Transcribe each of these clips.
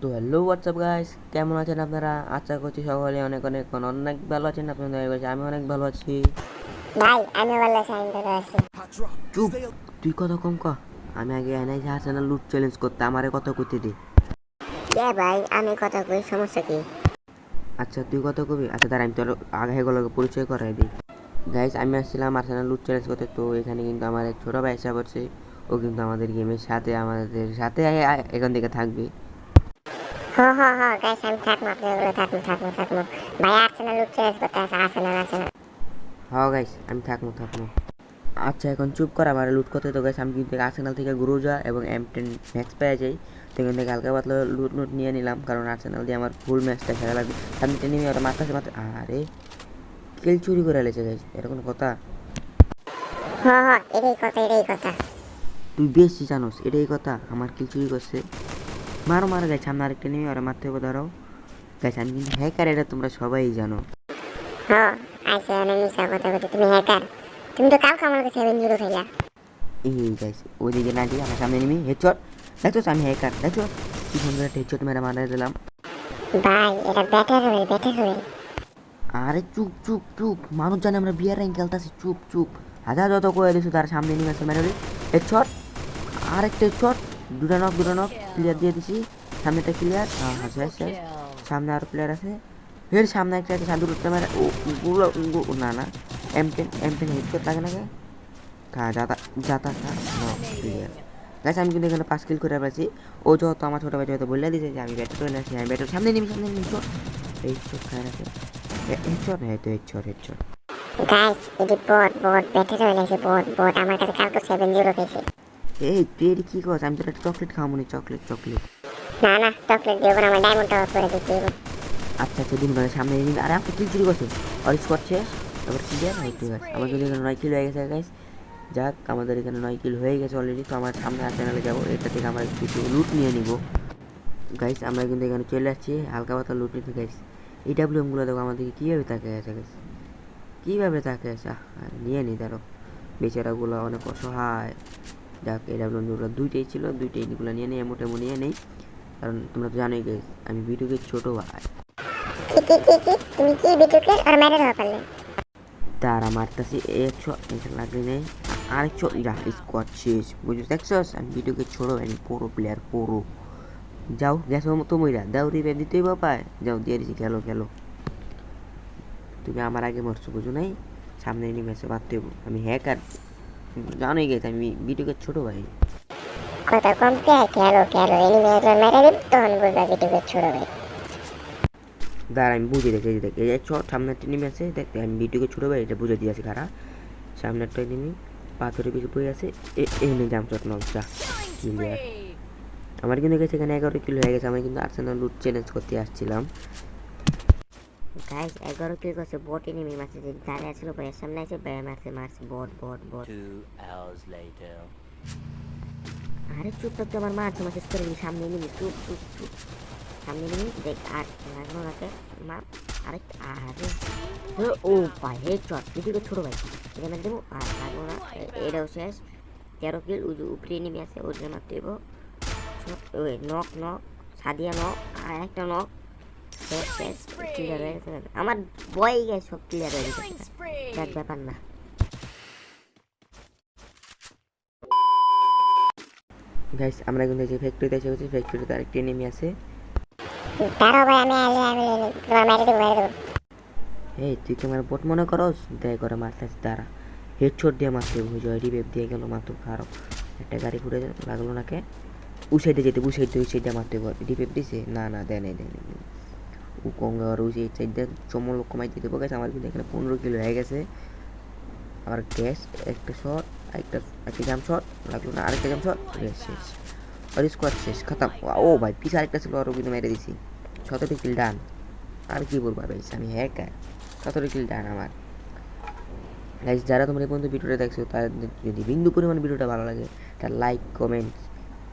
তো hello WhatsApp guys কেমন আছেন আপনারা? আশা করছি সকলে অনেক অনেক অনেক ভালো আছেন আপনাদের আমি অনেক ভালো আছি। ভাই আমি চুপ তুই কত কম ক। আমি আগে এনআই হাসানা লুট চ্যালেঞ্জ করতে আমারে কত করতে দে। কে ভাই আমি কথা কই সমস্যা কি? আচ্ছা তুই কত কবি? আচ্ছা দাঁড়া আমি তোর আগে এগুলোকে পরিচয় করাই দিই। গাইস আমি আসছিলাম আর্সেনাল লুট চ্যালেঞ্জ করতে তো এখানে কিন্তু আমার ছোটো ভাই এসে পড়ছে। ও কিন্তু আমাদের গেমের সাথে আমাদের সাথে এখান থেকে থাকবে। হ হ হ গাইস আমি থাকব আপনার ওগুলো থাকব থাকব থাকব ভাই আর্সেনাল লুট চ্যালেঞ্জ করতে আছে আর্সেনাল আর্সেনাল হ গাইস আমি থাকব থাকব। আচ্ছা এখন চুপ কর আমার লুট করতে তো গাইস আমি কিন্তু আর্সেনাল থেকে গ্রোজা এবং এম টেন ম্যাক্স পেয়ে যাই। তো এখান থেকে হালকা পাতলা লুট লুট নিয়ে নিলাম কারণ আর্সেনাল দিয়ে আমার ফুল ম্যাচটা খেলা লাগবে। সামনে টেনে নিয়ে ওরা মাথাতে মাথা আরে কেল চুরি করে লেছে গাইস এটা কোনো কথা? হ হ এটাই কথা এটাই কথা। তুই বেশি জানোস এটাই কথা আমার কিল চুরি করছে। মারো মারো গেছে সামনে আরেকটা নেমে ওরা মারতে হবে ধরো গাইস আমি কিন্তু হ্যাকার এটা তোমরা সবাই জানো। হ আইসে অনেক মিশা কথা বলতে তুমি হ্যাকার তুমি তো কালকে আমার কাছে সেভেন খেলা এই গাইস ওইদিকে না দিয়ে আমার সামনে নেমে হেডশট দেখছ আমি হ্যাকার দেখছ কি সুন্দর একটা হেডশট মেরে মারা দিলাম ভাই এটা ব্যাটার হবে ব্যাটার হবে আরে চুপ চুপ চুপ। মানুষ জানে আমরা বিয়ার র্যাঙ্ক খেলতেছি চুপ চুপ। হাজার যত করে দিছো তার সামনে নিয়ে আসে মেরে এক শট আর একটা শট দুটা নক দুটা নক ক্লিয়ার দিয়ে দিছি। সামনেটা ক্লিয়ার হ্যাঁ হ্যাঁ শেষ শেষ সামনে আরও প্লেয়ার আছে। এর সামনে একটা আছে সাধু রুটটা মেরে ও, গুলো গু- না না M ten M ten head shot লাগে না? খা যাতা যাতা ক্লিয়ার গাছ আমি কিন্তু এখানে পাঁচ কিল করে পেয়েছি ও যত আমার ছোটো ভাই যত বললে দিয়েছে যে আমি ব্যাটার করে আসি আমি ব্যাটার সামনে নিবি সামনে নিবি শট এই শট খায় রাখে হেডশট হ্যাঁ তো হেডশট হেডশট গাইস এটি বট বট ব্যাটার হয়ে গেছে বট বট আমার কাছে কালকে সেভেন জিরো খেয়েছে এই তুই কী করছ? আমি তোর একটা চকলেট খাওয়া মনে চকলেট চকলেট না না চকলেট দিব না আমার ডায়মন্ডটা অফ করে দিতে আচ্ছা আচ্ছা দিন মানে সামনে নিবি। আরে আপনি কিল চুরি করছে অরিস করছে এবার ক্লিয়ার হয় ঠিক আছে আমার যদি এখানে নয় কিলো হয়ে গেছে গাইস যাক আমাদের এখানে নয় কিলো হয়ে গেছে অলরেডি তো আমার সামনে চ্যানেলে যাব। এটা থেকে আমরা কিছু লুট নিয়ে নিব। গাইস আমরা কিন্তু এখানে চলে আসছি হালকা পাতা লুট নিতে গাইস এই ডাব্লিউএমগুলো দেখো আমাদেরকে কীভাবে তাকে আছে গাইস কীভাবে তাকে আছে? নিয়ে নি ধরো বেচারাগুলো অনেক অসহায়। যাক এই ডাব্লিউএমগুলো দুইটাই ছিল দুইটাই এগুলো নিয়ে নেই এমন টেমো নিয়ে নেই। কারণ তোমরা তো জানোই গাইস আমি ভিডিওকে ছোটো ভাই। তুমি কি বিটুকে আর মেরে দেওয়া পারলে? তারা মারতেছি একশো একশো লাগলে নেই আরেকশো ইরা স্কোয়াড শেষ বুঝতে দেখছস? আমি ভিডিওকে ছোড়ো আমি পুরো প্লেয়ার পুরো। যাও গেছো তো মইরা দাও রিপে দিতেই পায়। যাও দিয়ে দিছি খেলো খেলো। তুমি আমার আগে মরছো বুঝো নাই? সামনে এসে বাদ দেবো আমি হ্যাকার জানোই গেছে আমি ভিডিওকে ছোটো ভাই। কথা কম কে খেলো খেলো এনিমি একজন মেরে দিন তখন বুঝবা বিটুকে ছোড়ো ভাই। দাঁড়া আমি বুঝে দেখে এই দেখে। এই চট সামনে একটা নেমে আছে দেখতে আমি ভিডিওকে ছোটো ভাই এটা বুঝে দিয়েছি খারা সামনে একটা নেমে পাথরের পিছু বই আছে এ- এনে জাম চট নল চা আমার কিন্তু গেছে এখানে এগারো কিলো হয়ে গেছে আমি কিন্তু আর্সেনাল লুট চ্যালেঞ্জ করতে আসছিলাম। গাইস এগারো কিল করছে বট এনিমি মারছে যে দাঁড়িয়ে ছিল ভাইয়ের সামনে আছে ভাইয়া মারছে মারছে বট বট বট. আরে চুপ থাকতে আমার মারছে মারছে করে দিবি সামনে নিবি চুপ চুপ চুপ। সামনে দেখ আর লাগল নাকে মার আরে আরে। ও, ভাই হে চট ভিডিওকে ছোট ভাই। এটা মার দেবো আর লাগল না এটাও শেষ। তেরো কিল উজু উপরে নেমে আছে ওর জন্য দেবো। নক নক সাদিয়া নক আর একটা নক ক্লিয়ার হয়ে গেছে আমার বয় গেছে সব ক্লিয়ার হয়ে গেছে। দেখ ব্যাপার না। গাইস আমরা কিন্তু যে ফ্যাক্টরিতে এসে গেছি ফ্যাক্টরিতে আরেকটি নেমে আছে। তারও ভাই আমি আলে আমি তোমার মেরে দেবো মেরে দেবো। এই তুই কি আমার বট মনে করস? দেয় করে মারতেছি তারা হেডশট দিয়ে মারতে জয় রিবেপ দিয়ে গেল মাত্র খারাপ একটা গাড়ি ঘুরে লাগল নাকে? উসাইডে যেতে উসাইডে ওই সাইডে মারতে রিপেপ দিছে? না না দেয় নাই দেয় আর ওই সাইডে চমল কমাই দিতে গেছে আমার কিন্তু এখানে পনেরো কিলো হয়ে গেছে। আবার গ্যাস একটা শট একটা একটা জাম শট লাগল না, আরেকটা জাম শট শেষ। আর স্কোয়াড শেষ, খাতাম। ও ভাই পিস আরেকটা ছিল আরও কিন্তু মেরে দিছি। সতেরো কিল ডান আর কি বলব ভাই, আমি হ্যাকার সতেরো কিল ডান আমার। গাইজ যারা তোমরা এই পর্যন্ত ভিডিওটা দেখছ, তাদের যদি বিন্দু পরিমাণ ভিডিওটা ভালো লাগে তার লাইক কমেন্ট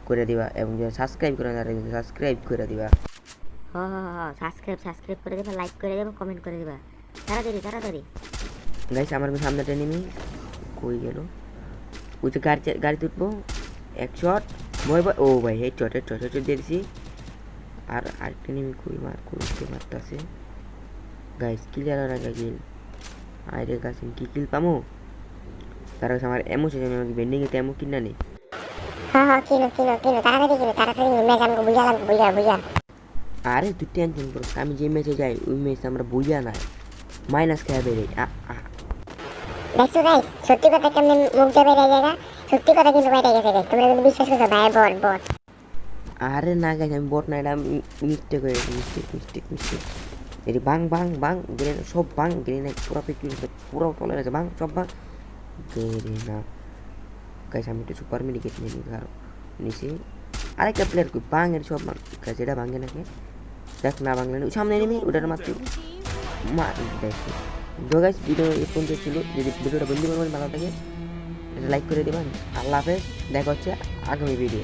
করে দিবা। এবং যারা সাবস্ক্রাইব করে না, তারা সাবস্ক্রাইব করে দিবা। হ সাবস্ক্রাইব সাবস্ক্রাইব করে দেবা লাইক করে দেবা কমেন্ট করে দেবা। তাড়াতাড়ি তাড়াতাড়ি। গাইস আমার সামনেটা নেমি কই গেল? ওই যে গাড়ি গাড়িতে উঠবো। এক শট ভয় ভয় ও ভাই head shot head shot head shot দিয়ে দিছি। আর আরেকটা নেমে কই মার করতে মারতাছে গাইস ক্লিয়ার আর আগে আরে কাছে কি কিল পামো? তার কাছে আমার এমো শেষ আমি আমাকে বেন্ডিং এতে এমো কিনা নেই হ্যাঁ হ্যাঁ কিনো কিনো কিনো তাড়াতাড়ি কিনো তাড়াতাড়ি কিনো। ম্যাচ আমাকে বুঝা লাগবে বুঝা বুঝা আরে তুই টেনশন করো আমি যে ম্যাচে যাই ওই ম্যাচে আমরা বুঝা না মাইনাস খেয়ে বেড়ে দেখছ গাইস সত্যি কথা কেমন মুখ দিয়ে বেরিয়ে জায়গা সত্যি কথা কিন্তু বেরিয়ে গেছে গাইস তোমরা কিন্তু বিশ্বাস করছ ভাই বট বট। আরে না গাছ আমি বট না এটা মিস্টেক হয়ে গেছে মিস্টেক মিস্টেক মিস্টেক এটি বাং বাং বাং গ্রেন সব বাং গ্রেনে পুরো পিকি পুরো চলে গেছে বাং সব বাং। গ্রেনা গাছ আমি একটু সুপার মিনিকেট নিয়ে নিই কারও নিচে আরেকটা প্লেয়ার কই বাং এর সব বাং। গাছ এটা ভাঙে নাকি? দেখ না বাংলা। সামনে নেমে ওটার মাত্র মা দেখ গাছ ভিডিও এ পর্যন্ত ছিল যদি ভিডিওটা বন্ধু করবেন ভালো এটা লাইক করে দেবেন আল্লাহ হাফেজ দেখা হচ্ছে আগামী ভিডিও